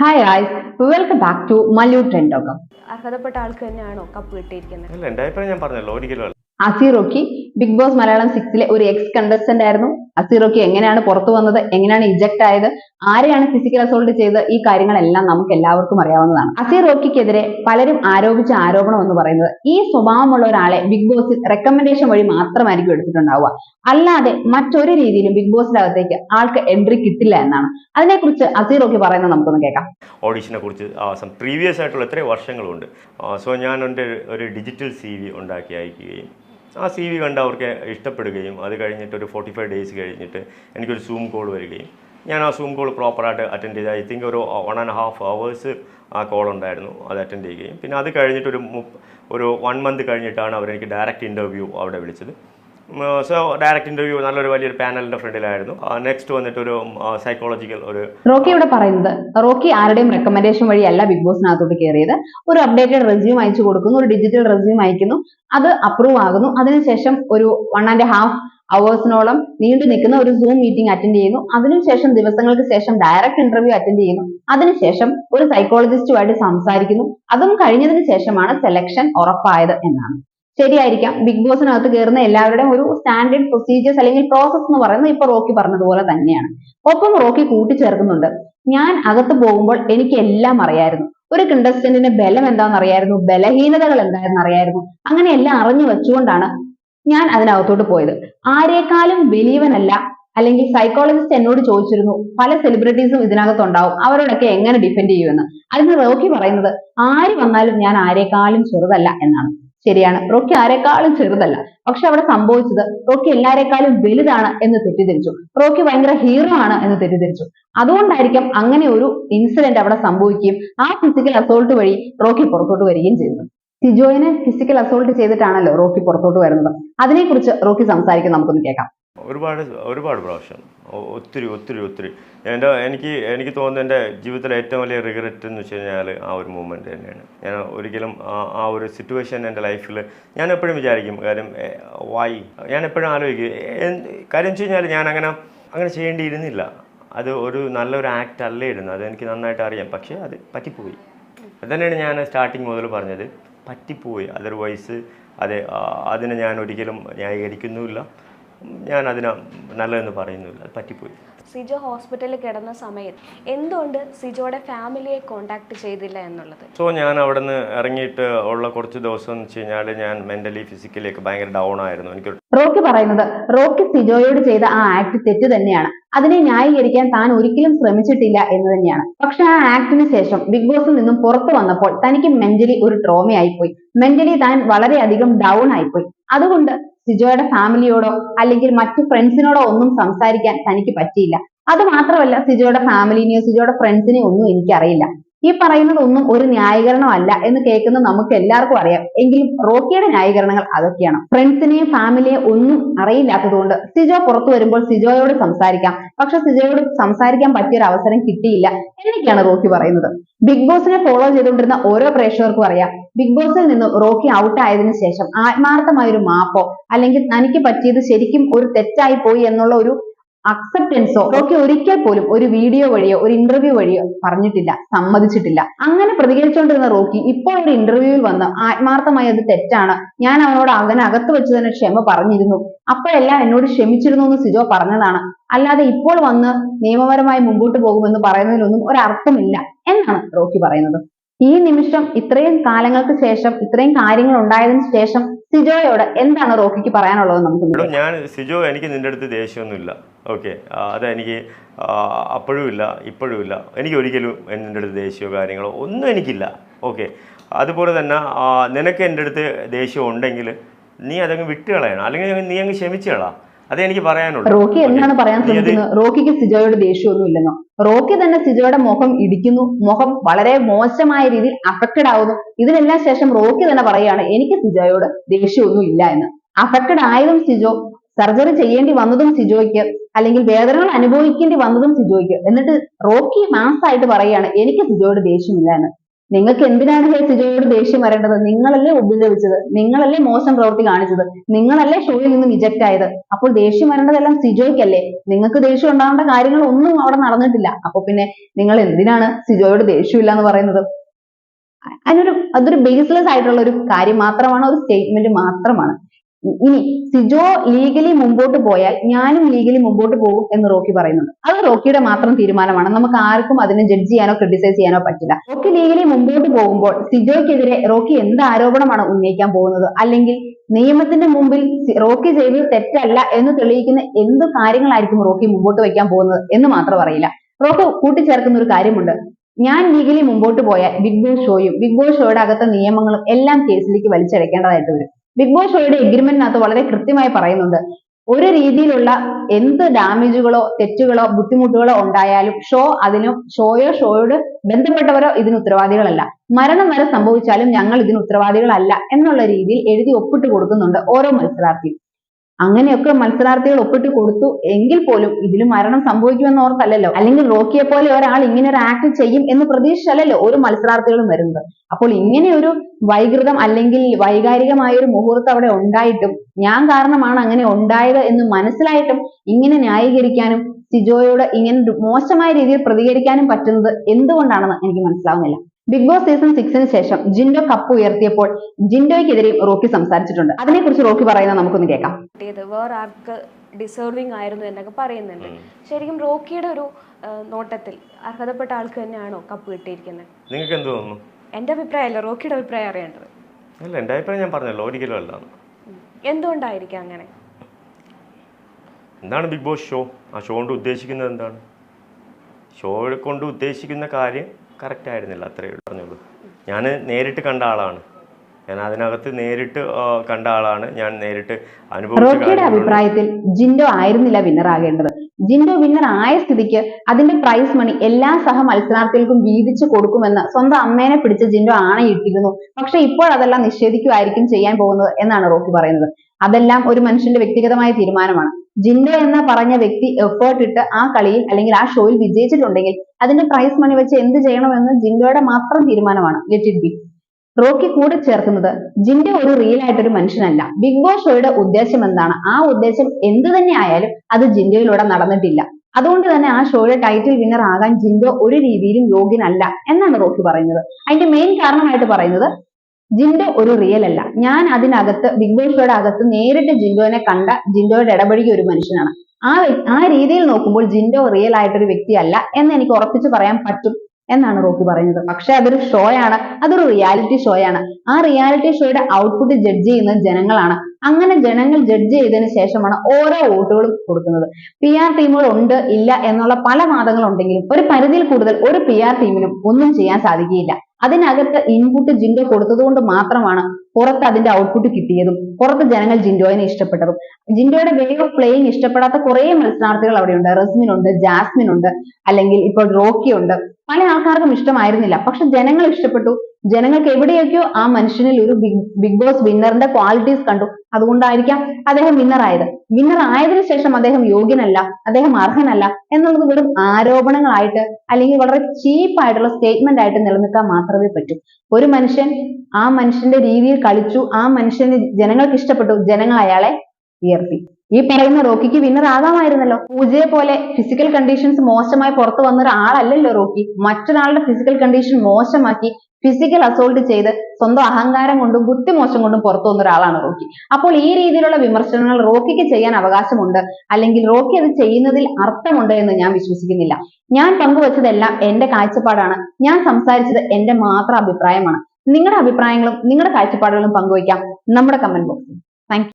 Hi guys welcome back to Mallu ട്രെൻഡോകം അർഹതപ്പെട്ട ആൾക്ക് തന്നെയാണോ കപ്പ് കിട്ടിയിരിക്കുന്നത്? അല്ല അഭിപ്രായം ഞാൻ പറഞ്ഞല്ലോ ഒരിക്കലും അല്ല അസീറോക്കി ബിഗ് ബോസ് മലയാളം സിക്സിലെ ഒരു എക്സ് കണ്ടസ്റ്റന്റ് ആയിരുന്നു. അസീറോക്കി എങ്ങനെയാണ് പുറത്തു വന്നത് എങ്ങനെയാണ് ഇജക്ട് ആയത് ആരെയാണ് ഫിസിക്കൽ അസോൾട്ട് ചെയ്തത് ഈ കാര്യങ്ങളെല്ലാം നമുക്ക് എല്ലാവർക്കും അറിയാവുന്നതാണ്. അസീറോക്കിക്കെതിരെ പലരും ആരോപിച്ച ആരോപണം എന്ന് പറയുന്നത് ഈ സ്വഭാവമുള്ള ഒരാളെ ബിഗ് ബോസിൽ റെക്കമെൻഡേഷൻ വഴി മാത്രമായിരിക്കും എടുത്തിട്ടുണ്ടാവുക. അല്ലാതെ മറ്റൊരു രീതിയിലും ബിഗ് ബോസിന്റെ അകത്തേക്ക് ആൾക്ക് എൻട്രി കിട്ടില്ല എന്നാണ്. അതിനെക്കുറിച്ച് അസീറോക്കി പറയുന്നത് നമുക്കൊന്ന് കേൾക്കാം. ഓഡീഷനെ കുറിച്ച് പ്രീവിയസ് ആയിട്ടുള്ള എത്രയോ വർഷങ്ങളുണ്ട്. സോ ഞാൻ ഒരു ഡിജിറ്റൽ സി വി ഉണ്ടാക്കി അയക്കുകയും ആ സി വി കണ്ട് അവർക്ക് ഇഷ്ടപ്പെടുകയും അത് കഴിഞ്ഞിട്ട് ഒരു ഫോർട്ടി ഫൈവ് ഡേയ്സ് കഴിഞ്ഞിട്ട് എനിക്കൊരു സൂം കോൾ വരികയും ഞാൻ ആ സൂം കോൾ പ്രോപ്പറായിട്ട് അറ്റൻഡ് ചെയ്ത് ഐ തിങ്ക് ഒരു വൺ ആൻഡ് ഹാഫ് അവേഴ്സ് ആ കോൾ ഉണ്ടായിരുന്നു അത് അറ്റൻഡ് ചെയ്യുകയും. പിന്നെ അത് കഴിഞ്ഞിട്ടൊരു ഒരു വൺ മന്ത് കഴിഞ്ഞിട്ടാണ് അവരെനിക്ക് ഡയറക്റ്റ് ഇന്റർവ്യൂ അവിടെ വിളിച്ചത്. സോ ഡയറക്റ്റ് ഇന്റർവ്യൂ നല്ലൊരു വലിയൊരു പാനലിന്റെ ഫ്രണ്ടിലായിരുന്നു. നെക്സ്റ്റ് വന്നിട്ട് ഒരു സൈക്കോളജിക്കൽ ഒരു റോക്കി ഇവിടെ പറയുന്നത് റോക്കി ആരുടെയും റെക്കമെൻഡേഷൻ വഴിയല്ല ബിഗ് ബോസിനകത്തോട്ട് കയറിയത് ഒരു അപ്ഡേറ്റഡ് റെസ്യൂം അയച്ചു കൊടുക്കുന്നു ഒരു ഡിജിറ്റൽ റെസ്യൂം അയക്കുന്നു അത് അപ്രൂവ് ആകുന്നു. അതിനുശേഷം ഒരു വൺ ആൻഡ് ഹാഫ് അവേഴ്സിനോളം നീണ്ടു നിൽക്കുന്ന ഒരു സൂം മീറ്റിംഗ് അറ്റൻഡ് ചെയ്യുന്നു. അതിനുശേഷം ദിവസങ്ങൾക്ക് ശേഷം ഡയറക്റ്റ് ഇന്റർവ്യൂ അറ്റൻഡ് ചെയ്യുന്നു. അതിനുശേഷം ഒരു സൈക്കോളജിസ്റ്റുമായിട്ട് സംസാരിക്കുന്നു. അതും കഴിഞ്ഞതിന് ശേഷമാണ് സെലക്ഷൻ ഉറപ്പായത് എന്നാണ്. ശരിയായിരിക്കാം. ബിഗ് ബോസിനകത്ത് കയറുന്ന എല്ലാവരുടെയും ഒരു സ്റ്റാൻഡേർഡ് പ്രൊസീജിയേഴ്സ് അല്ലെങ്കിൽ പ്രോസസ് എന്ന് പറയുന്നത് ഇപ്പൊ റോക്കി പറഞ്ഞതുപോലെ തന്നെയാണ്. ഒപ്പം റോക്കി കൂട്ടിച്ചേർക്കുന്നുണ്ട്. ഞാൻ അകത്ത് പോകുമ്പോൾ എനിക്ക് എല്ലാം അറിയായിരുന്നു. ഒരു കണ്ടസ്റ്റന്റിന്റെ ബലം എന്താണെന്ന് അറിയായിരുന്നു. ബലഹീനതകൾ എന്താണെന്ന് അറിയായിരുന്നു. അങ്ങനെ എല്ലാം അറിഞ്ഞു വെച്ചുകൊണ്ടാണ് ഞാൻ അതിനകത്തോട്ട് പോയത്. ആരേക്കാളും വലിയവനല്ല അല്ലെങ്കിൽ സൈക്കോളജിസ്റ്റ് എന്നോട് ചോദിച്ചിരുന്നു പല സെലിബ്രിറ്റീസും ഇതിനകത്തുണ്ടാവും. അവരോടൊക്കെ എങ്ങനെ ഡിഫെൻഡ് ചെയ്യുമെന്ന്? അതിന് റോക്കി പറയുന്നത് ആര് വന്നാലും ഞാൻ ആരേക്കാളും ചെറുതല്ല എന്നാണ്. ശരിയാണ്. റോക്കി ആരെക്കാളും ചെറുതല്ല. പക്ഷെ അവിടെ സംഭവിച്ചത് റോക്കി എല്ലാരെക്കാളും വലുതാണ് എന്ന് തെറ്റിദ്ധരിച്ചു. റോക്കി ഭയങ്കര ഹീറോ ആണ് എന്ന് തെറ്റിദ്ധരിച്ചു. അതുകൊണ്ടായിരിക്കും അങ്ങനെ ഒരു ഇൻസിഡന്റ് അവിടെ സംഭവിക്കുകയും ആ ഫിസിക്കൽ അസോൾട്ട് വഴി റോക്കി പുറത്തോട്ട് വരികയും ചെയ്തത്. സിജോയിനെ ഫിസിക്കൽ അസോൾട്ട് ചെയ്തിട്ടാണല്ലോ റോക്കി പുറത്തോട്ട് വരുന്നത്. അതിനെക്കുറിച്ച് റോക്കി സംസാരിക്കുന്നത് നമുക്കൊന്ന് കേൾക്കാം. ഒരുപാട് ഒരുപാട് പ്രാവശ്യം. ഒത്തിരി ഒത്തിരി ഒത്തിരി. എന്റെ എനിക്ക് എനിക്ക് തോന്നുന്നത് എന്റെ ജീവിതത്തിലെ ഏറ്റവും വലിയ റിഗ്രറ്റ് എന്ന് വെച്ച് കഴിഞ്ഞാൽ ആ ഒരു മൂമെന്റ് തന്നെയാണ്. ഞാൻ ഒരിക്കലും ആ- ഒരു സിറ്റുവേഷൻ എന്റെ ലൈഫിൽ ഞാൻ എപ്പോഴും വിചാരിക്കും കാര്യം വായി ഞാൻ എപ്പോഴും ആലോചിക്കും കാര്യം വെച്ച് കഴിഞ്ഞാൽ ഞാൻ അങ്ങനെ അങ്ങനെ ചെയ്യേണ്ടിയിരുന്നില്ല. അത് ഒരു നല്ലൊരു ആക്ട് അല്ലായിരുന്നു അത് എനിക്ക് നന്നായിട്ട് അറിയാം. പക്ഷേ അത് പറ്റിപ്പോയി. അത് തന്നെയാണ് ഞാൻ സ്റ്റാർട്ടിങ് മുതൽ പറഞ്ഞത്. പറ്റിപ്പോയി. അതർവൈസ് അതെ അതിനെ ഞാൻ ഒരിക്കലും ന്യായീകരിക്കുന്നുമില്ല. ഞാൻ അതിന് നല്ലതെന്ന് പറയുന്നില്ല. അത് പറ്റിപ്പോയി. സിജോ ഹോസ്പിറ്റലിൽ കിടന്ന സമയത്ത് എന്തുകൊണ്ട് സിജോയുടെ ഫാമിലിയെ കോണ്ടാക്ട് ചെയ്തില്ല എന്നുള്ളത്? സോ ഞാൻ അവിടെ നിന്ന് ഇറങ്ങിയിട്ട് ഉള്ള കുറച്ച് ദിവസം എന്ന് വെച്ച് കഴിഞ്ഞാൽ ഞാൻ മെന്റലി ഫിസിക്കലി ഒക്കെ ഭയങ്കര ഡൗൺ ആയിരുന്നു. എനിക്ക് റോക്കി പറയുന്നത് റോക്കി സിജോയോട് ചെയ്ത ആ ആക്ട് തെറ്റ് തന്നെയാണ്. അതിനെ ന്യായീകരിക്കാൻ താൻ ഒരിക്കലും ശ്രമിച്ചിട്ടില്ല എന്ന് തന്നെയാണ്. പക്ഷെ ആ ആക്ടിന് ശേഷം ബിഗ് ബോസിൽ നിന്നും പുറത്തു വന്നപ്പോൾ തനിക്ക് മെന്റലി ഒരു ട്രോമയായിപ്പോയി മെന്റലി താൻ വളരെയധികം ഡൗൺ ആയിപ്പോയി. അതുകൊണ്ട് സിജോയുടെ ഫാമിലിയോടോ അല്ലെങ്കിൽ മറ്റു ഫ്രണ്ട്സിനോടോ ഒന്നും സംസാരിക്കാൻ തനിക്ക് പറ്റിയില്ല. അത് മാത്രമല്ല സിജോയുടെ ഫാമിലിനെയോ സിജോയുടെ ഫ്രണ്ട്സിനെയോ ഒന്നും എനിക്കറിയില്ല. ഈ പറയുന്നതൊന്നും ഒരു ന്യായീകരണമല്ല എന്ന് കേൾക്കുന്ന നമുക്ക് എല്ലാവർക്കും അറിയാം. എങ്കിലും റോക്കിയുടെ ന്യായീകരണങ്ങൾ അതൊക്കെയാണ്. ഫ്രണ്ട്സിനെയും ഫാമിലിയെയും ഒന്നും അറിയില്ലാത്തതുകൊണ്ട് സിജോ പുറത്തു വരുമ്പോൾ സിജോയോട് സംസാരിക്കാം. പക്ഷെ സിജോയോട് സംസാരിക്കാൻ പറ്റിയ ഒരു അവസരം കിട്ടിയില്ല. എന്നൊക്കെയാണ് റോക്കി പറയുന്നത്. ബിഗ് ബോസിനെ ഫോളോ ചെയ്തുകൊണ്ടിരുന്ന ഓരോ പ്രേക്ഷകർക്കും അറിയാം. ബിഗ് ബോസിൽ നിന്ന് റോക്കി ഔട്ട് ആയതിനു ശേഷം ആത്മാർത്ഥമായ ഒരു മാപ്പോ അല്ലെങ്കിൽ തനിക്ക് പറ്റിയത് ശരിക്കും ഒരു തെറ്റായി പോയി എന്നുള്ള ഒരു അക്സെപ്റ്റൻസോ ഒക്കെ ഒരിക്കൽ പോലും ഒരു വീഡിയോ വഴിയോ ഒരു ഇന്റർവ്യൂ വഴിയോ പറഞ്ഞിട്ടില്ല സമ്മതിച്ചിട്ടില്ല. അങ്ങനെ പ്രതികരിച്ചുകൊണ്ടിരുന്ന റോക്കി ഇപ്പോൾ ഒരു ഇന്റർവ്യൂവിൽ വന്ന് ആത്മാർത്ഥമായി അത് തെറ്റാണ്. ഞാൻ അവനോട് അവനെ അകത്ത് വെച്ച് തന്നെ ക്ഷമ പറഞ്ഞിരുന്നു. അപ്പോഴെല്ലാം എന്നോട് ക്ഷമിച്ചിരുന്നു എന്ന് സിജോ പറഞ്ഞതാണ്. അല്ലാതെ ഇപ്പോൾ വന്ന് നിയമപരമായി മുമ്പോട്ട് പോകുമെന്ന് പറയുന്നതിലൊന്നും ഒരർത്ഥമില്ല എന്നാണ് റോക്കി പറയുന്നത്. ഈ നിമിഷം ഇത്രയും കാലങ്ങൾക്ക് ശേഷം ഇത്രയും കാര്യങ്ങൾ ഉണ്ടായതിനു ശേഷം സിജോയോട് എന്താണ് റോക്കിക്ക് പറയാനുള്ളത് നമുക്ക് ഞാൻ സിജോ എനിക്ക് നിന്റെ അടുത്ത് ദേഷ്യമൊന്നുമില്ല. ഓക്കെ. അതെനിക്ക് അപ്പോഴും ഇല്ല ഇപ്പോഴും ഇല്ല. എനിക്ക് ഒരിക്കലും എന്റെ അടുത്ത് ദേഷ്യമോ കാര്യങ്ങളോ ഒന്നും എനിക്കില്ല. ഓക്കെ. അതുപോലെ തന്നെ നിനക്ക് എന്റെ അടുത്ത് ദേഷ്യം ഉണ്ടെങ്കിൽ നീ അതങ്ങ് വിട്ടുകളയണം. അല്ലെങ്കിൽ നീ അങ്ങ് ക്ഷമിച്ചുകളാ. അതേ എനിക്ക് പറയാനുള്ളൂ. റോക്കി എന്താണ് പറയാൻ ശ്രമിക്കുന്നത്? റോക്കിക്ക് സിജോയോട് ദേഷ്യമൊന്നും ഇല്ലെന്നോ? റോക്കി തന്നെ സിജോയുടെ മുഖം ഇടിക്കുന്നു. മുഖം വളരെ മോശമായ രീതിയിൽ അഫക്റ്റഡ് ആവുന്നു. ഇതിനെല്ലാം ശേഷം റോക്കി തന്നെ പറയുകയാണ് എനിക്ക് സിജോയോട് ദേഷ്യമൊന്നും ഇല്ല എന്ന്. അഫക്റ്റഡ് ആയതും സിജോ സർജറി ചെയ്യേണ്ടി വന്നതും സിജോയ്ക്ക് അല്ലെങ്കിൽ വേദനകൾ അനുഭവിക്കേണ്ടി വന്നതും സിജോയ്ക്ക്. എന്നിട്ട് റോക്കി മാസായിട്ട് പറയുകയാണ് എനിക്ക് സിജോയോട് ദേഷ്യമില്ല എന്ന്. നിങ്ങൾക്ക് എന്തിനാണ് ഹേ സിജോയോട് ദേഷ്യം വരേണ്ടത്? നിങ്ങളല്ലേ ഉപദ്രവിച്ചത്. നിങ്ങളല്ലേ മോശം പ്രവൃത്തി കാണിച്ചത്. നിങ്ങളല്ലേ ഷോയിൽ നിന്ന് ഇജക്റ്റ് ആയത്. അപ്പോൾ ദേഷ്യം വരേണ്ടതെല്ലാം സിജോയ്ക്കല്ലേ. നിങ്ങൾക്ക് ദേഷ്യം ഉണ്ടാവേണ്ട കാര്യങ്ങൾ ഒന്നും അവിടെ നടന്നിട്ടില്ല. അപ്പൊ പിന്നെ നിങ്ങൾ എന്തിനാണ് സിജോയോട് ദേഷ്യമില്ല എന്ന് പറയുന്നത്? അതിനൊരു അതൊരു ബേസ്ലെസ് ആയിട്ടുള്ള ഒരു കാര്യം മാത്രമാണ് ഒരു സ്റ്റേറ്റ്മെന്റ് മാത്രമാണ്. ഇനി സിജോ ലീഗലി മുമ്പോട്ട് പോയാൽ ഞാനും ലീഗലി മുമ്പോട്ട് പോകും എന്ന് റോക്കി പറയുന്നുണ്ട്. അത് റോക്കിയുടെ മാത്രം തീരുമാനമാണ്. നമുക്ക് ആർക്കും അതിനെ ജഡ്ജ് ചെയ്യാനോ ക്രിട്ടിസൈസ് ചെയ്യാനോ പറ്റില്ല. റോക്കി ലീഗലി മുമ്പോട്ട് പോകുമ്പോൾ സിജോയ്ക്കെതിരെ റോക്കി എന്ത് ആരോപണമാണ് ഉന്നയിക്കാൻ പോകുന്നത്? അല്ലെങ്കിൽ നിയമത്തിന്റെ മുമ്പിൽ റോക്കി ചെയ്തത് തെറ്റല്ല എന്ന് തെളിയിക്കുന്ന എന്ത് കാര്യങ്ങളായിരിക്കും റോക്കി മുമ്പോട്ട് വയ്ക്കാൻ പോകുന്നത് എന്ന് മാത്രം അറിയില്ല. റോക്കി കൂട്ടിച്ചേർക്കുന്ന ഒരു കാര്യമുണ്ട്. ഞാൻ ലീഗലി മുമ്പോട്ട് പോയാൽ ബിഗ് ബോസ് ഷോയും ബിഗ് ബോസ് ഷോയുടെ അകത്തെ നിയമങ്ങളും എല്ലാം കേസിലേക്ക് വലിച്ചടക്കേണ്ടതായിട്ട് വരും. ബിഗ് ബോസ് ഷോയുടെ എഗ്രിമെന്റിനകത്ത് വളരെ കൃത്യമായി പറയുന്നുണ്ട്. ഒരു രീതിയിലുള്ള എന്ത് ഡാമേജുകളോ തെറ്റുകളോ ബുദ്ധിമുട്ടുകളോ ഉണ്ടായാലും ഷോ അതിനും ഷോയോ ഷോയോട് ബന്ധപ്പെട്ടവരോ ഇതിന് ഉത്തരവാദികളല്ല. മരണം വരെ സംഭവിച്ചാലും ഞങ്ങൾ ഇതിന് ഉത്തരവാദികളല്ല എന്നുള്ള രീതിയിൽ എഴുതി ഒപ്പിട്ട് കൊടുക്കുന്നുണ്ട് ഓരോ മത്സരാർത്ഥിയും. അങ്ങനെയൊക്കെ മത്സരാർത്ഥികൾ ഒപ്പിട്ട് കൊടുത്തു. എങ്കിൽ പോലും ഇതിൽ മരണം സംഭവിക്കുമെന്ന് ഓർത്തല്ലല്ലോ. അല്ലെങ്കിൽ റോക്കിയെ പോലെ ഒരാൾ ഇങ്ങനെ ഒരു ആക്ട് ചെയ്യും എന്ന് പ്രതീക്ഷിച്ചല്ലല്ലോ ഒരു മത്സരാർത്ഥികളും വരുന്നത്. അപ്പോൾ ഇങ്ങനെ ഒരു വൈകൃതം അല്ലെങ്കിൽ വൈകാരികമായ ഒരു മുഹൂർത്തം അവിടെ ഉണ്ടായിട്ടും ഞാൻ കാരണമാണ് അങ്ങനെ ഉണ്ടായത് എന്ന് മനസ്സിലായിട്ടും ഇങ്ങനെ ന്യായീകരിക്കാനും സിജോയോട് ഇങ്ങനെ മോശമായ രീതിയിൽ പ്രതികരിക്കാനും പറ്റുന്നത് എന്തുകൊണ്ടാണെന്ന് എനിക്ക് മനസ്സിലാവുന്നില്ല. ബിഗ് ബോസ് സീസൺ സിക്സിന് ശേഷം ജിൻഡോ കപ്പ് ഉയർത്തിയപ്പോൾ ജിൻഡോയ്ക്കെതിരെയും റോക്കി സംസാരിച്ചിട്ടുണ്ട്. അതിനെക്കുറിച്ച് റോക്കി പറയുന്നത് നമുക്കൊന്ന് കേൾക്കാം. വേറെ ആർക്ക് ഡിസേർവിങ് ആയിരുന്നു എന്നൊക്കെ പറയുന്നുണ്ട്. ശരിക്കും റോക്കിയുടെ ഒരു നോട്ടത്തിൽ അർഹതപ്പെട്ട ആൾക്ക് തന്നെയാണോ കപ്പ് കിട്ടിയിരിക്കുന്നത്? നിങ്ങൾക്ക് എന്ത് തോന്നുന്നു? എന്റെ അഭിപ്രായമല്ല റോക്കിയുടെ അഭിപ്രായം അറിയേണ്ടത്. അല്ല എന്റെ അഭിപ്രായം ഞാൻ പറഞ്ഞല്ലോ ഒരിക്കലും അല്ല. എന്തുകൊണ്ടായിരിക്കാം അങ്ങനെ? എന്താണ് ബിഗ് ബോസ് ഷോ ആ ഷോ കൊണ്ട് ഉദ്ദേശിക്കുന്നത് എന്താണ്? ഷോ കൊണ്ട് ഉദ്ദേശിക്കുന്ന കാര്യം കറക്റ്റ് ആയിരുന്നില്ല അത്രയേ പറഞ്ഞുള്ളൂ. ഞാൻ നേരിട്ട് കണ്ട ആളാണ്. ഞാൻ അതിനകത്ത് നേരിട്ട് കണ്ട ആളാണ്. ഞാൻ നേരിട്ട് അനുഭവിച്ച റോക്കിയുടെ കാര്യങ്ങളുണ്ട്. അഭിപ്രായത്തിൽ ജിൻഡോ ആയിരുന്നില്ല വിന്നർ ആകേണ്ടത്. ജിൻഡോ വിന്നർ ആയ സ്ഥിതിക്ക് അതിന്റെ പ്രൈസ് മണി എല്ലാ സഹ മത്സരാർത്ഥികൾക്കും വീതിച്ചു കൊടുക്കുമെന്ന് സ്വന്തം അമ്മേനെ പിടിച്ച ജിൻഡോ ആണയിട്ടിരുന്നു. പക്ഷെ ഇപ്പോൾ അതെല്ലാം നിഷേധിക്കുമായിരിക്കും ചെയ്യാൻ പോകുന്നത് എന്നാണ് റോക്കി പറയുന്നത്. അതെല്ലാം ഒരു മനുഷ്യന്റെ വ്യക്തിഗതമായ തീരുമാനമാണ്. ജിൻഡോ എന്ന് പറഞ്ഞ വ്യക്തി എഫേർട്ട് ഇട്ട് ആ കളിയിൽ അല്ലെങ്കിൽ ആ ഷോയിൽ വിജയിച്ചിട്ടുണ്ടെങ്കിൽ അതിന്റെ പ്രൈസ് മണി വെച്ച് എന്ത് ചെയ്യണമെന്ന് ജിൻഡോയുടെ മാത്രം തീരുമാനമാണ്. ലെറ്റ് ഇറ്റ് ബി റോക്കി കൂടെ ചേർക്കുന്നത് ജിൻഡോ ഒരു റിയൽ ആയിട്ടൊരു മനുഷ്യനല്ല. ബിഗ് ബോസ് ഷോയുടെ ഉദ്ദേശം എന്താണ്? ആ ഉദ്ദേശം എന്ത് തന്നെ ആയാലും അത് ജിൻഡോയിലൂടെ നടന്നിട്ടില്ല. അതുകൊണ്ട് തന്നെ ആ ഷോയുടെ ടൈറ്റിൽ വിന്നർ ആകാൻ ജിൻഡോ ഒരു രീതിയിലും യോഗ്യനല്ല എന്നാണ് റോക്കി പറയുന്നത്. അതിന്റെ മെയിൻ കാരണമായിട്ട് പറയുന്നത് ജിൻഡോ ഒരു റിയൽ അല്ല. ഞാൻ അതിനകത്ത് ബിഗ് ബോസ് ഷോയുടെ അകത്ത് നേരിട്ട് ജിൻഡോനെ കണ്ട ജിൻഡോയുടെ ഇടപഴകിയ ഒരു മനുഷ്യനാണ്. ആ ആ രീതിയിൽ നോക്കുമ്പോൾ ജിൻഡോ റിയൽ ആയിട്ടൊരു വ്യക്തിയല്ല എന്ന് എനിക്ക് ഉറപ്പിച്ച് പറയാൻ പറ്റും എന്നാണ് റോക്കി പറയുന്നത്. പക്ഷെ അതൊരു ഷോ ആണ്. അതൊരു റിയാലിറ്റി ഷോ ആണ്. ആ റിയാലിറ്റി ഷോയുടെ ഔട്ട്പുട്ട് ജഡ്ജ് ചെയ്യുന്നത് ജനങ്ങളാണ്. അങ്ങനെ ജനങ്ങൾ ജഡ്ജ് ചെയ്തതിന് ശേഷമാണ് ഓരോ വോട്ടുകളും കൊടുക്കുന്നത്. പി ആർ ടീമുകൾ ഉണ്ട് ഇല്ല എന്നുള്ള പല വാദങ്ങളുണ്ടെങ്കിലും ഒരു പരിധിയിൽ കൂടുതൽ ഒരു പി ആർ ടീമിനും ഒന്നും ചെയ്യാൻ സാധിക്കുകയില്ല. അതിനകത്ത് ഇൻപുട്ട് ജിൻഡോ കൊടുത്തതുകൊണ്ട് മാത്രമാണ് പുറത്ത് അതിന്റെ ഔട്ട്പുട്ട് കിട്ടിയതും പുറത്ത് ജനങ്ങൾ ജിൻഡോയിനെ ഇഷ്ടപ്പെട്ടതും. ജിൻഡോയുടെ വേ ഓഫ് പ്ലേയിങ് ഇഷ്ടപ്പെടാത്ത കുറെ മത്സരാർത്ഥികൾ അവിടെയുണ്ട്. റസ്മിൻ ഉണ്ട് ജാസ്മിൻ ഉണ്ട് അല്ലെങ്കിൽ ഇപ്പോൾ റോക്കി ഉണ്ട് പല ആൾക്കാർക്കും ഇഷ്ടമായിരുന്നില്ല. പക്ഷെ ജനങ്ങൾ ഇഷ്ടപ്പെട്ടു. ജനങ്ങൾക്ക് എവിടെയൊക്കെയോ ആ മനുഷ്യനിൽ ഒരു ബിഗ് ബോസ് വിന്നറിന്റെ ക്വാളിറ്റീസ് കണ്ടു. അതുകൊണ്ടായിരിക്കാം അദ്ദേഹം വിന്നർ ആയത്. വിന്നർ ആയതിനു ശേഷം അദ്ദേഹം യോഗ്യനല്ല അദ്ദേഹം അർഹനല്ല എന്നുള്ളത് വെറും ആരോപണങ്ങളായിട്ട് അല്ലെങ്കിൽ വളരെ ചീപ്പ് ആയിട്ടുള്ള സ്റ്റേറ്റ്മെന്റ് ആയിട്ട് നിലനിൽക്കാൻ മാത്രമേ പറ്റൂ. ഒരു മനുഷ്യൻ ആ മനുഷ്യന്റെ രീതിയിൽ കളിച്ചു ആ മനുഷ്യന് ജനങ്ങൾക്ക് ഇഷ്ടപ്പെട്ടു ജനങ്ങൾ അയാളെ ഉയർത്തി ഈ പറയുന്ന റോക്കിക്ക് വിന്നർ ആകാമായിരുന്നല്ലോ. പൂജയെ പോലെ ഫിസിക്കൽ കണ്ടീഷൻസ് മോശമായി പുറത്തു വന്ന ഒരാളല്ലല്ലോ റോക്കി. മറ്റൊരാളുടെ ഫിസിക്കൽ കണ്ടീഷൻ മോശമാക്കി ഫിസിക്കൽ അസോൾട്ട് ചെയ്ത് സ്വന്തം അഹങ്കാരം കൊണ്ടും ബുദ്ധിമോശം കൊണ്ടും പുറത്തു വന്ന ഒരാളാണ് റോക്കി. അപ്പോൾ ഈ രീതിയിലുള്ള വിമർശനങ്ങൾ റോക്കിക്ക് ചെയ്യാൻ അവകാശമുണ്ട്. അല്ലെങ്കിൽ റോക്കി അത് ചെയ്യുന്നതിൽ അർത്ഥമുണ്ട് എന്ന് ഞാൻ വിശ്വസിക്കുന്നില്ല. ഞാൻ പങ്കുവച്ചതെല്ലാം എന്റെ കാഴ്ചപ്പാടാണ്. ഞാൻ സംസാരിച്ചത് എന്റെ മാത്രം അഭിപ്രായമാണ്. നിങ്ങളുടെ അഭിപ്രായങ്ങളും നിങ്ങളുടെ കാഴ്ചപ്പാടുകളും പങ്കുവയ്ക്കാം നമ്മുടെ കമന്റ് ബോക്സിൽ താങ്ക്